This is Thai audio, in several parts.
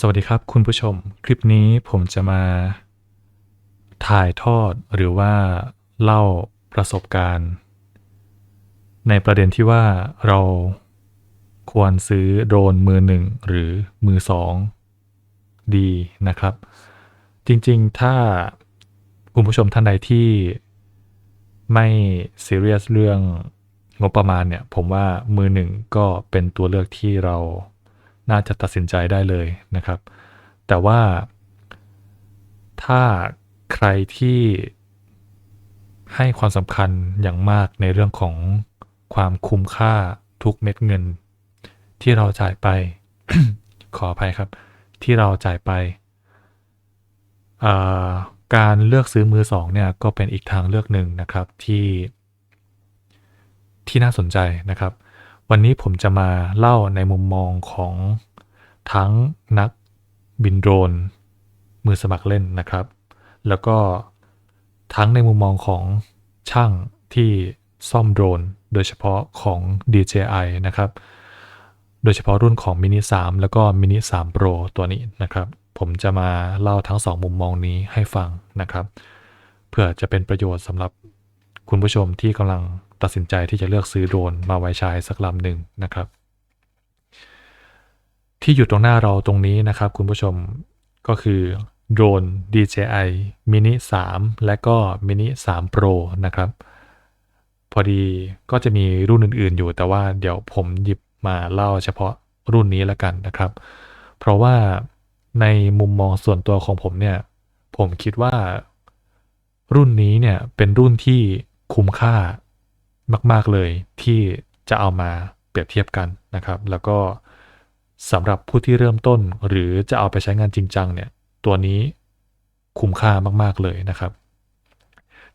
สวัสดีครับคุณผู้ชม คลิปนี้ผมจะมา ถ่ายทอดหรือว่าเล่าประสบการณ์ ในประเด็นที่ว่าเราควรซื้อโดรนมือหนึ่งหรือมือสองดีนะครับ จริงๆ ถ้าคุณผู้ชมท่านใดที่ไม่ซีเรียสเรื่องงบประมาณเนี่ย ผมว่ามือหนึ่งก็เป็นตัวเลือกที่เรา น่าจะตัดสินใจได้เลยนะครับ แต่ว่าถ้าใครที่ให้ความสำคัญอย่างมากในเรื่องของความคุ้มค่าทุกเม็ดเงิน ที่เราจ่ายไป ขออภัยครับ ที่เราจ่ายไป การเลือกซื้อมือสองเนี่ยก็เป็นอีกทางเลือกหนึ่งนะครับที่ที่น่าสนใจนะครับ วันนี้ผมจะมาเล่าในมุมมองของทั้งนักบินโดรน มือสมัครเล่นนะครับ แล้วก็ทั้งในมุมมองของช่างที่ซ่อมโดรน โดยเฉพาะของ DJI นะครับ โดยเฉพาะรุ่นของ Mini 3 แล้วก็ Mini 3 Pro ตัวนี้นะครับ ผมจะมาเล่าทั้งสองมุมมองนี้ให้ฟังนะครับ เพื่อจะเป็นประโยชน์สำหรับคุณผู้ชมที่กำลัง ตัดสินใจที่จะเลือกซื้อโดรนมาไว้ใช้สักลำหนึ่งนะครับ ที่อยู่ตรงหน้าเราตรงนี้นะครับ คุณผู้ชมก็คือโดรน DJI Mini 3 และก็ Mini 3 Pro นะครับ พอดีก็จะมีรุ่นอื่นๆอยู่ แต่ว่าเดี๋ยวผมหยิบมาเล่าเฉพาะรุ่นนี้แล้วกันนะครับ เพราะว่าในมุมมองส่วนตัวของผมเนี่ย ผมคิดว่ารุ่นนี้เนี่ยเป็นรุ่นที่คุ้มค่า มาก ๆเลยที่จะเอามาเปรียบเทียบกันนะครับ แล้วก็สำหรับผู้ที่เริ่มต้นหรือจะเอาไปใช้งานจริงจังเนี่ยตัวนี้คุ้มค่ามาก ๆเลยนะครับ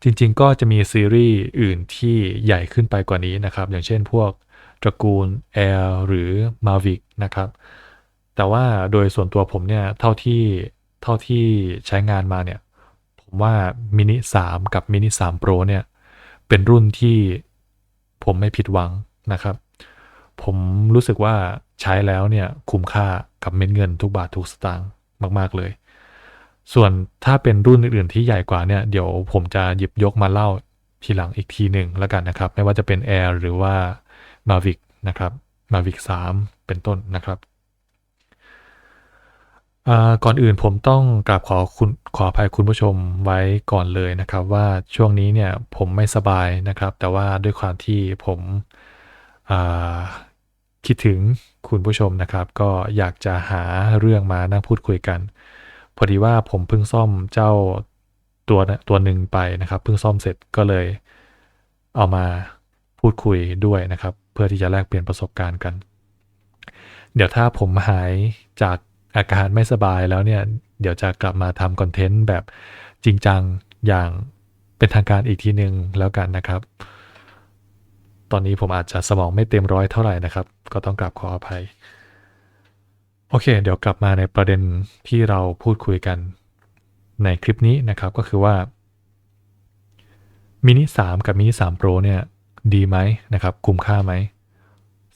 จริงๆก็จะมีซีรีส์อื่นที่ใหญ่ขึ้นไปกว่านี้นะครับ อย่างเช่นพวกตระกูล Air หรือ Mavic นะครับ แต่ว่าโดยส่วนตัวผมเนี่ยเท่าที่เท่าที่ใช้งานมาเนี่ย ผมว่า Mini 3 กับ Mini 3 Pro เนี่ย เป็นรุ่นที่ ผมไม่ผิดหวังนะครับ ผมรู้สึกว่าใช้แล้วเนี่ยคุ้มค่ากับเม็ดเงินทุกบาททุกสตางค์มาก ๆ เลย ส่วนถ้าเป็นรุ่นอื่น ๆ ที่ใหญ่กว่าเนี่ยเดี๋ยวผมจะหยิบยกมาเล่าทีหลังอีกทีหนึ่งแล้วกันนะครับ ไม่ว่าจะเป็น Air หรือว่า Mavic นะครับ Mavic 3 เป็นต้นนะครับ ก่อนอื่นผมต้องกราบขอคุณขออภัยคุณผู้ชมไว้ก่อนเลยนะครับ ว่าช่วงนี้เนี่ยผมไม่สบายนะครับ แต่ว่าด้วยความที่ผมคิดถึงคุณผู้ชมนะครับ ก็อยากจะหาเรื่องมานั่งพูดคุยกัน พอดีว่าผมเพิ่งซ่อมเจ้าตัวตัวหนึ่งไปนะครับ เพิ่งซ่อมเสร็จก็เลยเอามาพูดคุยด้วยนะครับ เพื่อที่จะแลกเปลี่ยนประสบการณ์กัน เดี๋ยวถ้าผมหายจาก อาการไม่สบายแล้วเนี่ย เดี๋ยวจะกลับมาทำคอนเทนต์แบบจริงจังอย่างเป็นทางการอีกทีหนึ่งแล้วกันนะครับ ตอนนี้ผมอาจจะสมองไม่เต็มร้อยเท่าไหร่นะครับ ก็ต้องกราบขออภัย โอเค เดี๋ยวกลับมาในประเด็นที่เราพูดคุยกันในคลิปนี้นะครับก็คือว่ามินิ3กับมินิ3 Pro เนี่ยดีไหมนะครับคุ้มค่าไหม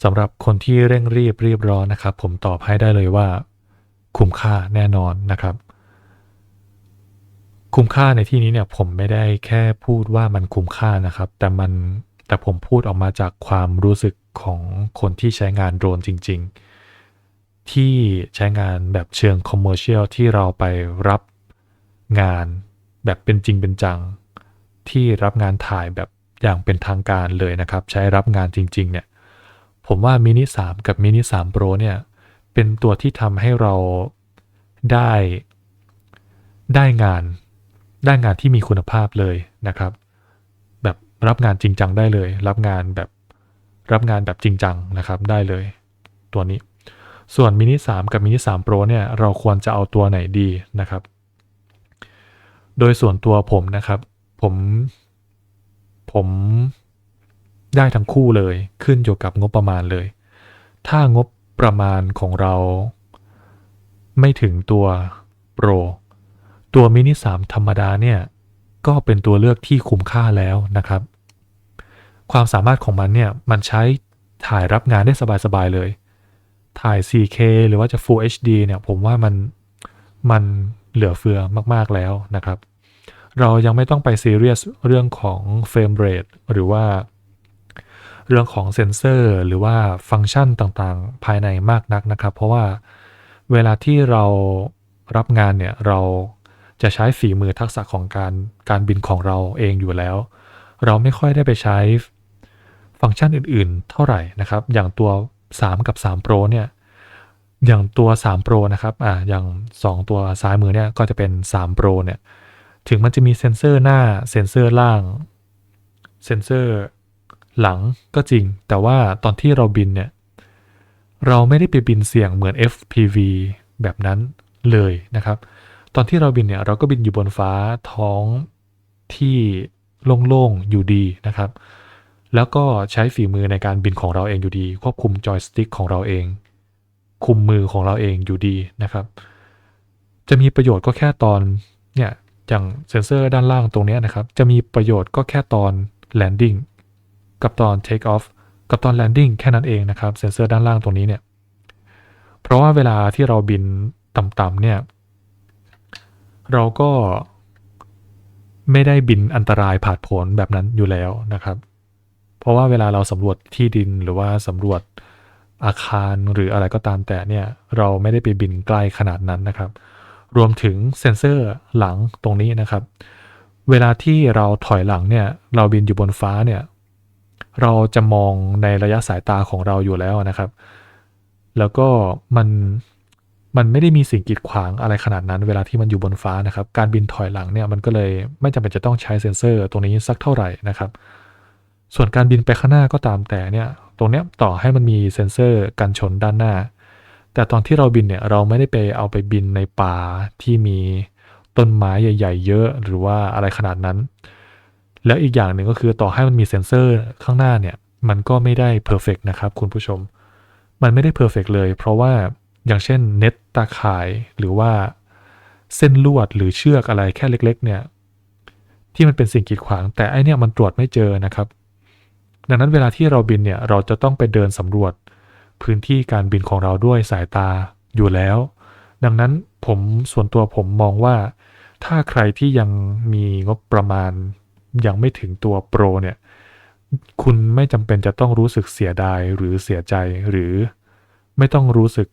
สำหรับคนที่เร่งรีบรีบร้อนนะครับ ผมตอบให้ได้เลยว่า คุ้มค่าแน่นอนนะครับ คุ้มค่าในที่นี้เนี่ยผมไม่ได้แค่พูดว่ามันคุ้มค่านะครับ แต่มันแต่ผมพูดออกมาจากความรู้สึกของคนที่ใช้งานโดรนจริง ๆ ที่ใช้งานแบบเชิงคอมเมอร์เชียลที่เราไปรับงานแบบเป็นจริงเป็นจัง ที่รับงานถ่ายแบบอย่างเป็นทางการเลยนะครับ ใช้รับงานจริง ๆ เนี่ย ผมว่ามินิ3กับมินิ3 Pro เนี่ย เป็นตัวที่ทำให้เราได้ได้งาน ได้งานที่มีคุณภาพเลยนะครับ แบบรับงานจริงจังได้เลย รับงานแบบรับงานแบบจริงจังนะครับได้เลย ตัวนี้ ส่วนมินิ3กับมินิ3 Pro เนี่ยเราควรจะเอาตัวไหนดีนะครับ โดยส่วนตัวผมนะครับ ผมผมได้ทั้งคู่เลยขึ้นอยู่กับงบประมาณเลย ถ้างบ ประมาณของเรา ไม่ถึงตัวโปร ตัวมินิ 3 ธรรมดาเนี่ย ก็เป็นตัวเลือกที่คุ้มค่าแล้วนะครับ ความสามารถของมันเนี่ย มันใช้ถ่ายรับงานได้สบาย ๆ เลย ถ่าย 4K หรือว่าจะ Full HD เนี่ย ผมว่ามันมันเหลือเฟือมาก ๆ แล้วนะครับ เรายังไม่ต้องไปซีเรียสเรื่องของเฟรมเรทหรือว่า เรื่องของเซนเซอร์ หรือว่าฟังก์ชันต่างๆ ภายในมากนักนะครับ เพราะว่าเวลาที่เรารับงานเนี่ยเราจะใช้ฝีมือทักษะของการการบินของเราเองอยู่แล้ว เราไม่ค่อยได้ไปใช้ฟังก์ชันอื่นๆ เท่าไหร่นะครับ อย่างตัว 3 กับ 3 Pro เนี่ยอย่างตัว 3 Pro นะครับอ่าอย่าง 2 ตัวซ้ายมือเนี่ยก็จะเป็น 3 Pro เนี่ยถึงมันจะมีเซ็นเซอร์หน้าเซ็นเซอร์ล่างเซ็นเซอร์ หลังก็จริง แต่ว่าตอนที่เราบินเนี่ย เราไม่ได้ไปบินเสี่ยงเหมือน FPV แบบนั้นเลยนะครับ ตอนที่เราบินเนี่ยเราก็บินอยู่บนฟ้าท้องที่โล่งๆอยู่ดีนะครับ แล้วก็ใช้ฝีมือในการบินของเราเองอยู่ดี ควบคุมจอยสติ๊กของเราเอง คุมมือของเราเองอยู่ดีนะครับ จะมีประโยชน์ก็แค่ตอนเนี่ยอย่างเซ็นเซอร์ด้านล่างตรงนี้นะครับ จะมีประโยชน์ก็แค่ตอน landing กับตอน take off กับตอน landing แค่นั้นเองนะครับ เซ็นเซอร์ด้านล่างตรงนี้เนี่ย เพราะว่าเวลาที่เราบินต่ำๆเนี่ย เราก็ไม่ได้บินอันตรายผาดโผนแบบนั้นอยู่แล้วนะครับ เพราะว่าเวลาเราสำรวจที่ดินหรือว่าสำรวจอาคารหรืออะไรก็ตามแต่เนี่ย เราไม่ได้ไปบินใกล้ขนาดนั้นนะครับ รวมถึงเซ็นเซอร์หลังตรงนี้นะครับ เวลาที่เราถอยหลังเนี่ย เราบินอยู่บนฟ้าเนี่ย เราจะมองในระยะสายตาของเราอยู่แล้วนะครับ แล้วก็มันมันไม่ได้มีสิ่งกีดขวางอะไรขนาดนั้น เวลาที่มันอยู่บนฟ้านะครับ การบินถอยหลังเนี่ยมันก็เลยไม่จำเป็นจะต้องใช้เซ็นเซอร์ ตรงนี้สักเท่าไหร่นะครับ ส่วนการบินไปข้างหน้าก็ตามแต่เนี่ยตรงเนี้ยต่อให้มันมีเซ็นเซอร์กันชนด้านหน้า แต่ตอนที่เราบินเนี่ยเราไม่ได้ไปเอาไปบินในป่าที่มีต้นไม้ใหญ่ ๆ เยอะหรือว่าอะไรขนาดนั้น แล้วอีกอย่างหนึ่งก็คือต่อให้มันมีเซ็นเซอร์ข้างหน้าเนี่ย มันก็ไม่ได้เพอร์เฟกนะครับคุณผู้ชม มันไม่ได้เพอร์เฟกเลย เพราะว่าอย่างเช่นเน็ตตาข่ายหรือว่าเส้นลวดหรือเชือกอะไรแค่เล็ก ๆ เนี่ย ที่มันเป็นสิ่งกีดขวาง แต่ไอเนี่ยมันตรวจไม่เจอนะครับ ดังนั้นเวลาที่เราบินเนี่ยเราจะต้องไปเดินสำรวจพื้นที่การบินของเราด้วยสายตาอยู่แล้ว ดังนั้นผมส่วนตัวผมมองว่า ถ้าใครที่ยังมีงบประมาณ ยังไม่ถึงตัวโปรเนี่ย คุณไม่จำเป็นจะต้องรู้สึกเสียดายหรือเสียใจหรือไม่ต้องรู้สึก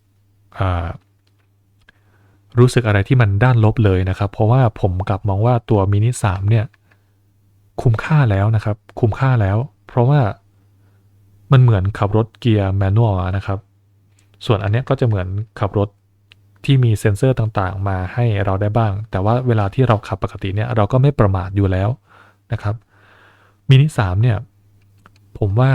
รู้สึกอะไรที่มันด้านลบเลยนะครับ เพราะว่าผมกลับมองว่าตัวมินิ3เนี่ย คุ้มค่าแล้วนะครับ คุ้มค่าแล้ว เพราะว่ามันเหมือนขับรถเกียร์แมนนวลนะครับ ส่วนอันนี้ก็จะเหมือนขับรถที่มีเซ็นเซอร์ต่างๆ มาให้เราได้บ้าง แต่ว่าเวลาที่เราขับปกติเนี่ย เราก็ไม่ประมาทอยู่แล้ว นะครับมินิ3เนี่ยผมว่า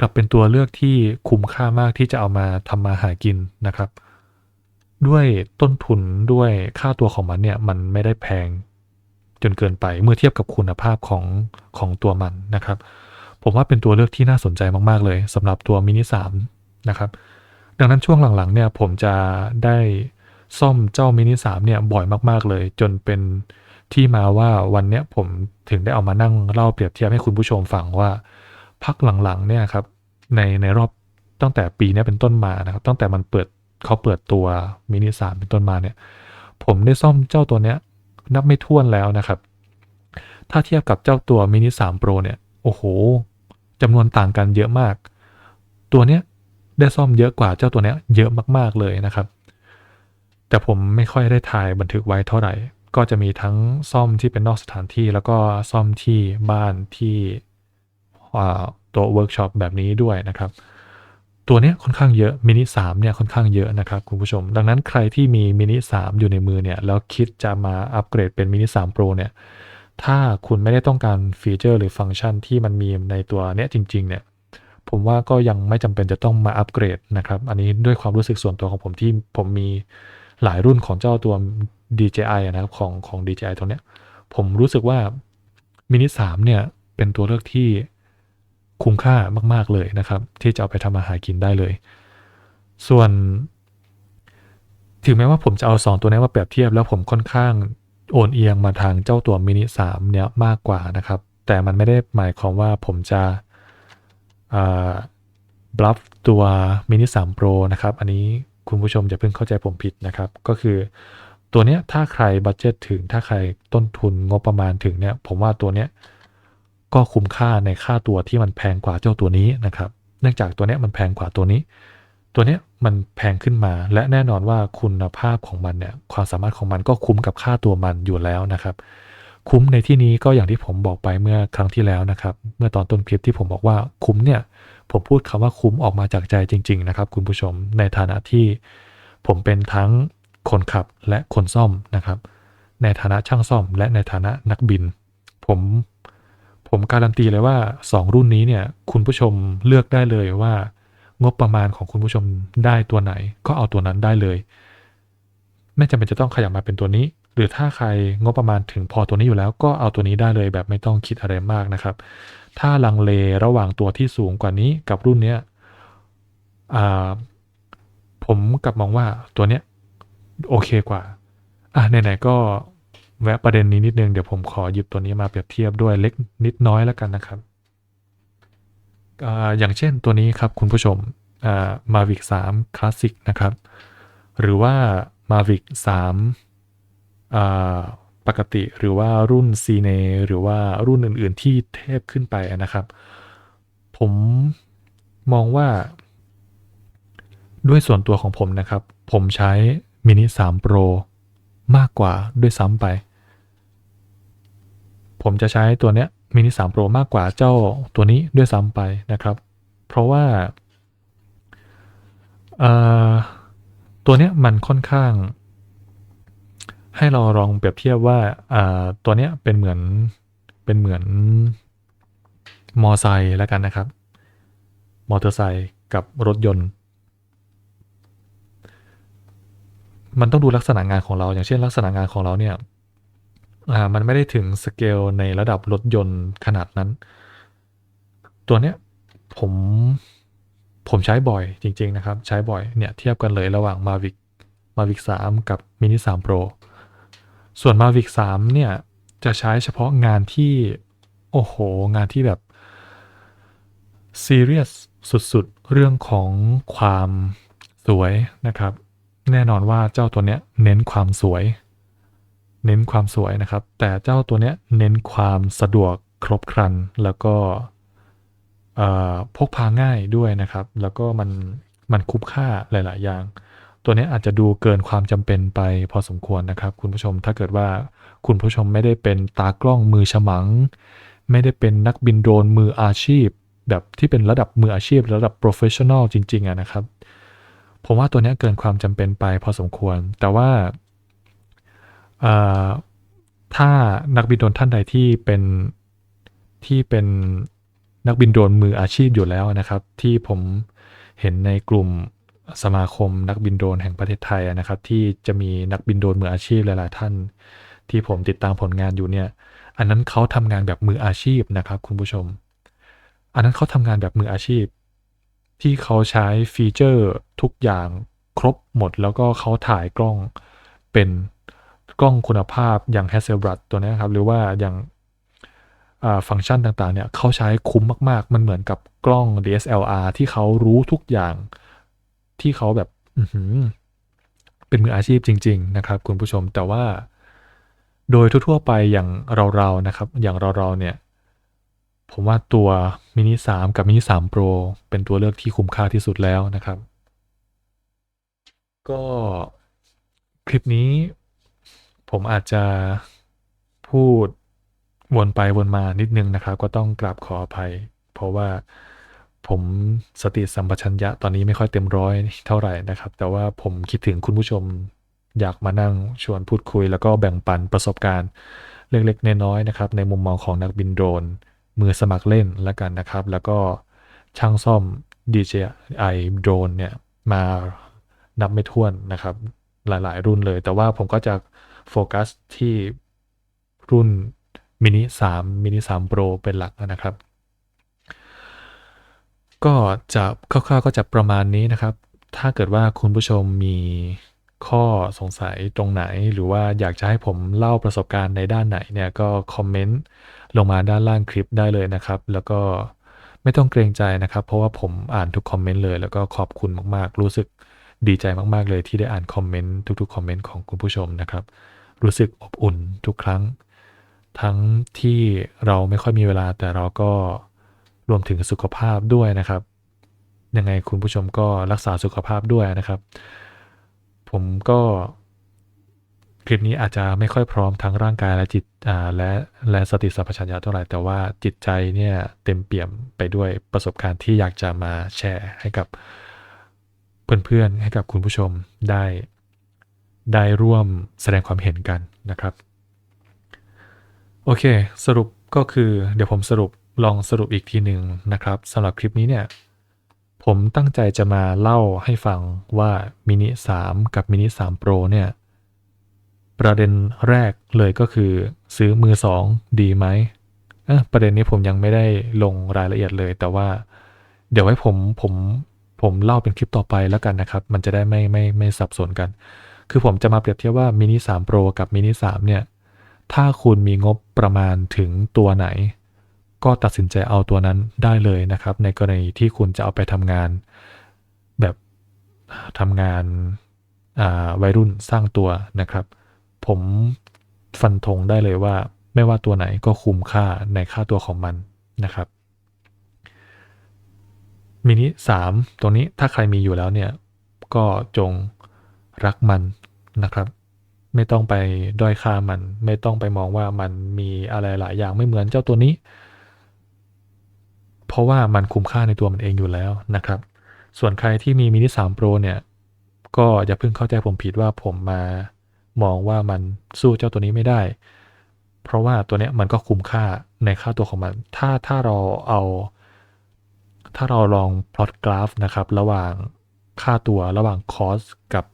กลับเป็นตัวเลือกที่คุ้มค่ามากที่จะเอามาทำมาหากินนะครับ ด้วยต้นทุนด้วยค่าตัวของมันเนี่ยมันไม่ได้แพงจนเกินไปเมื่อเทียบกับคุณภาพของของตัวมันนะครับ ผมว่าเป็นตัวเลือกที่น่าสนใจมากๆเลยสำหรับตัวมินิ3นะครับดังนั้นช่วงหลังๆเนี่ยผมจะได้ซ่อมเจ้ามินิ3เนี่ยบ่อยมากๆเลย จนเป็น ที่มาว่าวันเนี้ยผมถึงได้เอามานั่งเล่าเปรียบเทียบให้คุณผู้ชมฟังว่าพักหลังๆเนี่ยครับในในรอบตั้งแต่ปีนี้เป็นต้นมานะครับ ตั้งแต่มันเปิดเขาเปิดตัวมินิสามเป็นต้นมาเนี่ย ผมได้ซ่อมเจ้าตัวเนี้ย นับไม่ถ้วนแล้วนะครับ ถ้าเทียบกับเจ้าตัวมินิสามโปรเนี่ย โอ้โหจำนวนต่างกันเยอะมาก ตัวเนี้ยได้ซ่อมเยอะกว่าเจ้าตัวเนี้ยเยอะมากๆเลยนะครับ แต่ผมไม่ค่อยได้ถ่ายบันทึกไว้เท่าไหร่ ก็จะมีทั้งซ่อมที่เป็นนอกสถานที่ แล้วก็ซ่อมที่บ้านที่ตัวเวิร์กช็อปแบบนี้ด้วยนะครับ ตัวนี้ค่อนข้างเยอะมินิ3เนี่ยค่อนข้างเยอะนะครับคุณผู้ชม ดังนั้นใครที่มีมินิ3อยู่ในมือเนี่ยแล้วคิดจะมาอัปเกรดเป็นมินิ3 Pro เนี่ยถ้าคุณไม่ได้ต้องการฟีเจอร์หรือฟังก์ชันที่มันมีในตัวเนี้ยจริง ๆ เนี่ยผมว่าก็ยังไม่จำเป็นจะต้องมาอัปเกรดนะครับ อันนี้ด้วยความรู้สึกส่วนตัวของผมที่ผมมีหลายรุ่นของเจ้าตัว DJI นะครับของของ DJI ตัวเนี้ย ผมรู้สึกว่ามินิ3เนี่ย เป็นตัวเลือกที่คุ้มค่ามาก ๆ เลยนะครับ ที่จะเอาไปทำอาหารกินได้เลย ส่วน ถึงแม้ว่าผมจะเอา 2 ตัวนี้มาเปรียบเทียบแล้วผมค่อนข้างโอนเอียงมาทางเจ้าตัวมินิ3เนี่ยมากกว่านะครับ แต่มันไม่ได้หมายความว่าผมจะบลัฟตัวมินิ3 Pro นะครับ อันนี้คุณผู้ชมจะเพิ่งเข้าใจผมผิดนะครับ ก็คือ ตัวเนี้ยถ้าใครบัตเจตถึงถ้าใครต้นทุนงบประมาณถึงเนี่ยผมว่าตัวเนี้ยก็คุ้มค่าในค่าตัวที่มันแพงกว่าเจ้าตัวนี้นะครับ เนื่องจากตัวเนี้ยมันแพงกว่าตัวนี้ ตัวเนี้ยมันแพงขึ้นมา และแน่นอนว่าคุณภาพของมันเนี่ยความสามารถของมันก็คุ้มกับค่าตัวมันอยู่แล้วนะครับ คุ้มในที่นี้ก็อย่างที่ผมบอกไปเมื่อครั้งที่แล้วนะครับ เมื่อตอนต้นคลิปที่ผมบอกว่าคุ้มเนี่ยผมพูดคำว่าคุ้มออกมาจากใจจริง ๆ นะครับ คุณผู้ชมในฐานะที่ผมเป็นทั้ง คนขับและคนซ่อมนะครับ ในฐานะช่างซ่อม และในฐานะนักบิน ผมผมการันตีเลยว่า 2 รุ่นนี้เนี่ยคุณผู้ชมเลือกได้เลยว่า งบประมาณของคุณผู้ชมได้ตัวไหน ก็เอาตัวนั้นได้เลย ไม่จำเป็นจะต้องขยับมาเป็นตัวนี้ หรือถ้าใครงบประมาณถึงพอตัวนี้อยู่แล้วก็เอาตัวนี้ได้เลยแบบไม่ต้องคิดอะไรมากนะครับ ถ้าลังเลระหว่างตัวที่สูงกว่านี้กับรุ่นเนี้ยผมกลับมองว่าตัวเนี้ย โอเคกว่า อะไหนๆก็แวะประเด็นนี้นิดนึง เดี๋ยวผมขอหยิบตัวนี้มาเปรียบเทียบด้วยเล็กนิดน้อยแล้วกันนะครับอ่าอย่างเช่นตัวนี้ครับคุณผู้ชมอ่า Mavic 3 Classic นะครับ หรือว่า Mavic 3อ่าปกติหรือว่ารุ่น c n e หรือว่ารุ่นอื่น ๆ ที่เทพขึ้นไปนะครับ ผมมองว่า ด้วยส่วนตัวของผมนะครับ ผมใช้ มินิ3 Pro มากกว่าด้วยซ้ำไป ผมจะใช้ตัวเนี้ยมินิ3 Pro มากกว่าเจ้าตัวนี้ด้วยซ้ำไปนะครับ เพราะว่าตัวเนี้ยมันค่อนข้าง ให้เราลองเปรียบเทียบว่าตัวเนี้ยเป็นเหมือนเป็นเหมือนมอไซค์แล้วกันนะครับ มอเตอร์ไซค์กับรถยนต์ มันต้องดูลักษณะงานของเรา อย่างเช่น ลักษณะงานของเราเนี่ยอ่ามันไม่ได้ถึงสเกลในระดับรถยนต์ขนาดนั้น ตัวเนี้ยผมผมใช้บ่อยจริง ๆ นะครับ ใช้บ่อยเนี่ยเทียบกันเลยระหว่าง Mavic Mavic 3 กับ Mini 3 Pro ส่วน Mavic 3 เนี่ย จะใช้เฉพาะงานที่ โอ้โห งานที่แบบซีเรียสสุด ๆ เรื่องของความสวยนะครับ แน่นอนว่าเจ้าตัวเนี้ยเน้นความสวย เน้นความสวยนะครับ แต่เจ้าตัวเนี้ยเน้นความสะดวกครบครัน แล้วก็พกพาง่ายด้วยนะครับ แล้วก็มันมันคุ้มค่าหลาย ๆ อย่าง ตัวนี้อาจจะดูเกินความจำเป็นไปพอสมควรนะครับ คุณผู้ชมถ้าเกิดว่าคุณผู้ชมไม่ได้เป็นตากล้องมือฉมัง ไม่ได้เป็นนักบินโดรนมืออาชีพ แบบที่เป็นระดับมืออาชีพ ระดับโปรเฟชชั่นอลจริง ๆอะนะครับ ผมว่าตัวนี้เกินความจำเป็นไปพอสมควร แต่ว่าถ้านักบินโดรนท่านใดที่เป็นที่เป็นนักบินโดรนมืออาชีพอยู่แล้วนะครับ ที่ผมเห็นในกลุ่มสมาคมนักบินโดรนแห่งประเทศไทยนะครับ ที่จะมีนักบินโดรนมืออาชีพหลาย ๆ ท่าน ที่ผมติดตามผลงานอยู่เนี่ย อันนั้นเขาทำงานแบบมืออาชีพนะครับ คุณผู้ชม อันนั้นเขาทำงานแบบมืออาชีพ ที่เขาใช้ฟีเจอร์ทุกอย่างครบหมด แล้วก็เขาถ่ายกล้องเป็นกล้องคุณภาพอย่าง Hasselblad ตัวนี้ครับ หรือว่าอย่างฟังก์ชันต่างๆเนี่ยเขาใช้คุ้มมากๆ มันเหมือนกับกล้อง DSLR ที่เขารู้ทุกอย่างที่เขาแบบเป็นมืออาชีพจริง ๆ นะครับ คุณผู้ชมแต่ว่า โดยทั่วๆไปอย่างเราๆนะครับ อย่างเราๆเนี่ย ผมว่าตัวมินิ3กับมินิ3 Pro เป็นตัวเลือกที่คุ้มค่าที่สุดแล้วนะครับ ก็คลิปนี้ผมอาจจะพูดวนไปวนมานิดนึงนะครับ ก็ต้องกราบขออภัย เพราะว่าผมสติสัมปชัญญะตอนนี้ไม่ค่อยเต็มร้อยเท่าไหร่นะครับ แต่ว่าผมคิดถึงคุณผู้ชมอยากมานั่งชวนพูดคุย แล้วก็แบ่งปันประสบการณ์เล็กๆน้อยๆนะครับ ในมุมมองของนักบินโดรน มือสมัครเล่นแล้วกันนะครับ แล้วก็ช่างซ่อม DJI Drone เนี่ยมานับไม่ถ้วนนะครับ หลายๆ รุ่นเลย แต่ว่าผมก็จะโฟกัสที่รุ่นมินิ3มินิ3 Pro เป็นหลักนะครับ ก็จะคร่าวๆก็จะประมาณนี้นะครับ ถ้าเกิดว่าคุณผู้ชมมีข้อสงสัยตรงไหน หรือว่าอยากจะให้ผมเล่าประสบการณ์ในด้านไหนเนี่ยก็คอมเมนต์ ลงมาด้านล่างคลิปได้เลยนะครับ แล้วก็ไม่ต้องเกรงใจนะครับ เพราะว่าผมอ่านทุกคอมเมนต์เลย แล้วก็ขอบคุณมากๆ รู้สึกดีใจมากๆเลยที่ได้อ่านคอมเมนต์ทุกๆคอมเมนต์ของคุณผู้ชมนะครับ รู้สึกอบอุ่นทุกครั้ง ทั้งที่เราไม่ค่อยมีเวลาแต่เราก็รวมถึงสุขภาพด้วยนะครับ ยังไงคุณผู้ชมก็รักษาสุขภาพด้วยนะครับ ผมก็ ลิปนี้อาจจะไม่ค่อยพร้อมทั้งร่างกายและจิตและและสติสัมปชัญญะเท่าไหร่แต่ว่าจิตใจเนี่ยเต็มเปี่ยมไปด้วยประสบการณ์ที่อยากจะมาแชร์ให้กับเพื่อนๆให้กับคุณผู้ชมได้ได้ร่วมแสดงความเห็นกันนะครับ โอเค สรุปก็คือเดี๋ยวผมสรุปลองสรุปอีกทีหนึ่งนะครับสำหรับคลิปนี้เนี่ยผมตั้งใจจะมาเล่าให้ฟังว่ามินิ3กับมินิ3 Pro เนี่ย ประเด็นแรกเลยก็คือ ซื้อมือ2ดีไหมประเด็นนี้ผมยังไม่ได้ลงรายละเอียดเลย แต่ว่า เดี๋ยวให้ผมผมผมเล่าเป็นคลิปต่อไปแล้วกันนะครับ มันจะได้ไม่ไม่ไม่สับสนกัน คือผมจะมาเปรียบเทียบว่ามินิ3 Pro กับมินิ3เนี่ย ถ้าคุณมีงบประมาณถึงตัวไหน ก็ตัดสินใจเอาตัวนั้นได้เลยนะครับ ในกรณีที่คุณจะเอาไปทำงาน แบบทำงานวัยรุ่นสร้างตัวนะครับ ผมฟันธงได้เลยว่า ไม่ว่าตัวไหนก็คุ้มค่าในค่าตัวของมันนะครับมินิ3ตัวนี้ถ้าใครมีอยู่แล้วเนี่ยก็จงรักมันนะครับ ไม่ต้องไปด้อยค่ามัน ไม่ต้องไปมองว่ามันมีอะไรหลายอย่างไม่เหมือนเจ้าตัวนี้ เพราะว่ามันคุ้มค่าในตัวมันเองอยู่แล้วนะครับ ส่วนใครที่มีมินิ3 Pro เนี่ยก็อย่าเพิ่งเข้าใจผมผิดว่าผมมา มองว่ามันสู้เจ้าตัวนี้ไม่ได้ เพราะว่าตัวเนี้ยมันก็คุ้มค่าในค่าตัวของมัน ถ้าถ้าเราเอา ถ้าเราลองพลอตกราฟนะครับ ระหว่างค่าตัวระหว่างคอสกับ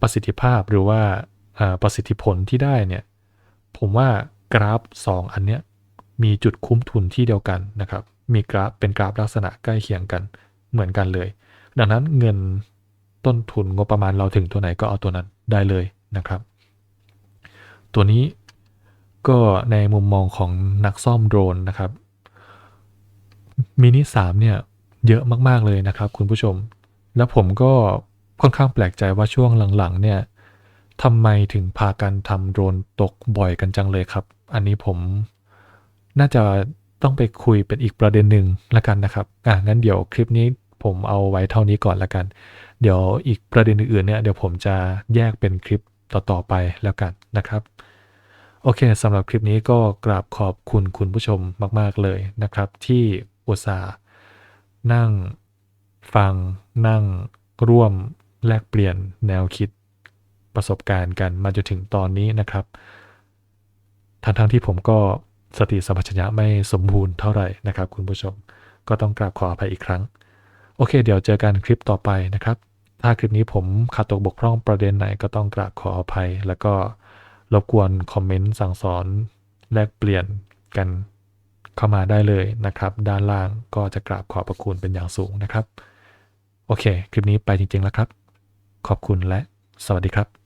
ประสิทธิภาพหรือว่าประสิทธิผลที่ได้เนี่ย ผมว่ากราฟ 2 อันเนี้ยมีจุดคุ้มทุนที่เดียวกันนะครับ มีกราฟเป็นกราฟลักษณะใกล้เคียงกันเหมือนกันเลย ดังนั้นเงินต้นทุนงบประมาณเราถึงตัวไหนก็เอาตัวนั้นได้เลย นะครับ ตัวนี้ก็ในมุมมองของนักซ่อมโดรนนะครับมินิ3เนี่ยเยอะมากๆเลยนะครับ คุณผู้ชม แล้วผมก็ค่อนข้างแปลกใจว่าช่วงหลังๆเนี่ยทำไมถึงพากันทำโดรนตกบ่อยกันจังเลยครับ อันนี้ผมน่าจะต้องไปคุยเป็นอีกประเด็นหนึ่งละกันนะครับอะงั้นเดี๋ยวคลิปนี้ผมเอาไว้เท่านี้ก่อนละกัน เดี๋ยวอีกประเด็นอื่นๆเนี่ยเดี๋ยวผมจะแยกเป็นคลิป ต่อๆไปแล้วกันนะครับ โอเคสำหรับคลิปนี้ก็กราบขอบคุณคุณผู้ชมมาก ๆ เลยนะครับ ที่อุตส่าห์นั่งฟังนั่งร่วมแลกเปลี่ยนแนวคิดประสบการณ์กันมาจนถึงตอนนี้นะครับ ทั้งๆที่ผมก็สติสัมปชัญญะไม่สมบูรณ์เท่าไหร่นะครับ คุณผู้ชมก็ต้องกราบขออภัยอีกครั้ง โอเค เดี๋ยวเจอกันคลิปต่อไปนะครับ ถ้าคลิปนี้ผมขาดตกบกพร่องประเด็นไหนก็ต้องกราบขออภัย แล้วก็รบกวนคอมเมนต์สั่งสอนแลกเปลี่ยนกันเข้ามาได้เลยนะครับ ด้านล่างก็จะกราบขอบพระคุณเป็นอย่างสูงนะครับ โอเค คลิปนี้ไปจริงๆแล้วครับ ขอบคุณและสวัสดีครับ